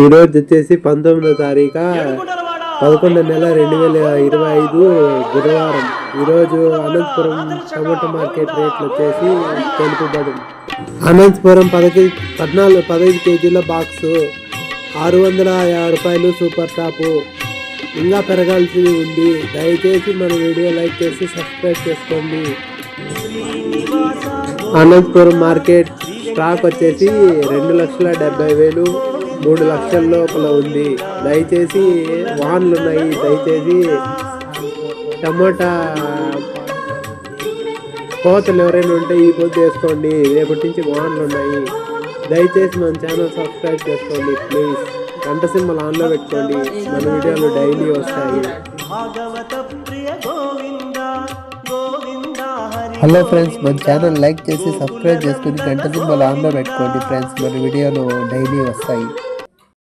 ఈరోజు వచ్చేసి పంతొమ్మిదో తారీఖు పదకొండు నెల రెండు వేల ఇరవై ఐదు గురువారం ఈరోజు అనంతపురం టమాటో మార్కెట్ రేట్లు వచ్చేసి తెలుపుబడి అనంతపురం పదకి పద్నాలుగు పదహైదు కేజీల బాక్సు ఆరు వందల యాభై రూపాయలు సూపర్ టాపు. ఇంకా పెరగాల్సి ఉంది. దయచేసి మన వీడియో లైక్ చేసి సబ్స్క్రైబ్ చేసుకోండి. అనంతపురం మార్కెట్ స్టాక్ వచ్చేసి రెండు లక్షల డెబ్బై వేలు. మూడు లక్షల లోపల ఉంది. దయచేసి వాన్లు ఉన్నాయి దయచేసి టమాటా కోతలు ఎవరైనా ఉంటే ఈ పొద్దు వేసుకోండి రేపటి నుంచి వాన్లు ఉన్నాయి దయచేసి మన ఛానల్ సబ్స్క్రైబ్ చేసుకోండి ప్లీజ్. గంట సింబల్ ఆన్లో పెట్టుకోండి. మన వీడియోలు డైలీ వస్తాయి. హలో ఫ్రెండ్స్ మన ఛానల్ లైక్ చేసి సబ్స్క్రైబ్ చేసుకుని గంట సింబల్ ఆన్లో పెట్టుకోండి ఫ్రెండ్స్. మన వీడియోలు డైలీ వస్తాయి.